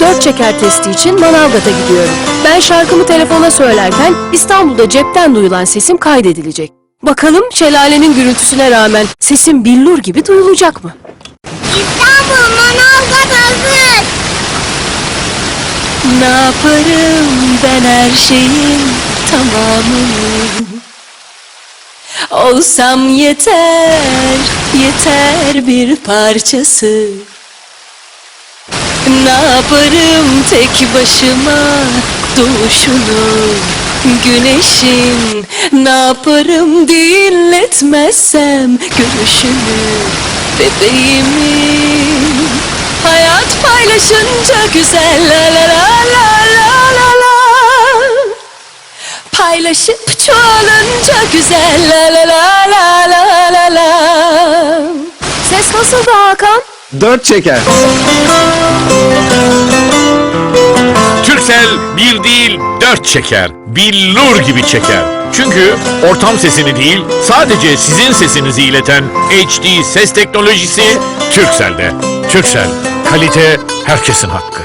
Dört çeker testi için Manavgat'a gidiyorum. Ben şarkımı telefona söylerken İstanbul'da cepten duyulan sesim kaydedilecek. Bakalım şelalenin gürültüsüne rağmen sesim billur gibi duyulacak mı? İstanbul Manavgat hazır. Ne yaparım ben her şeyin tamamını Olsam yeter, yeter bir parçası Ne yaparım tek başıma? Doğuşunu Güneşin. Ne yaparım dinletmezsem görüşünü Bebeğimin. Hayat paylaşınca güzel. La la la la la la la. Paylaşıp çoğalınca güzel. La la la la la la la. Ses nasıldı Hakan? Dört çeker. Türksel bir değil dört çeker. Billur gibi çeker. Çünkü ortam sesini değil sadece sizin sesinizi ileten HD ses teknolojisi Türksel'de. Türksel kalite herkesin hakkı.